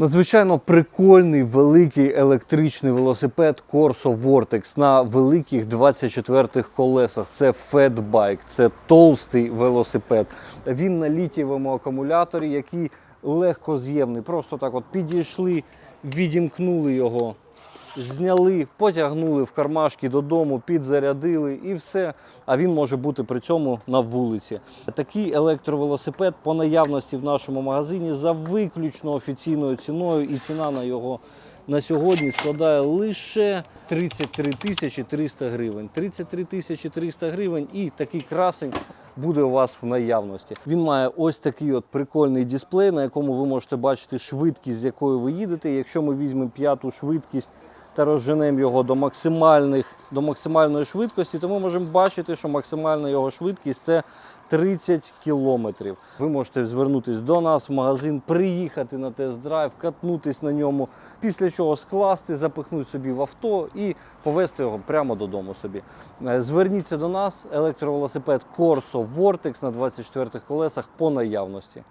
Надзвичайно прикольний великий електричний велосипед Corso Vortex на великих 24-х колесах. Це фетбайк, це толстий велосипед. Він на літієвому акумуляторі, який легкоз'ємний. Просто так от підійшли, відімкнули його, зняли, потягнули в кармашки додому, підзарядили і все. А він може бути при цьому на вулиці. Такий електровелосипед по наявності в нашому магазині за виключно офіційною ціною, і ціна на його на сьогодні складає лише 33 тисячі 300 гривень. 33 тисячі 300 гривень і такий красень буде у вас в наявності. Він має ось такий от прикольний дисплей, на якому ви можете бачити швидкість, з якою ви їдете. Якщо ми візьмемо п'яту швидкість та розженемо його до, максимальних, до максимальної швидкості, то ми можемо бачити, що максимальна його швидкість це 30 кілометрів. Ви можете звернутися до нас в магазин, приїхати на тест-драйв, катнутись на ньому, після чого скласти, запихнути собі в авто і повезти його прямо додому собі. Е, Зверніться до нас, електровелосипед Corso Vortex на 24 колесах по наявності.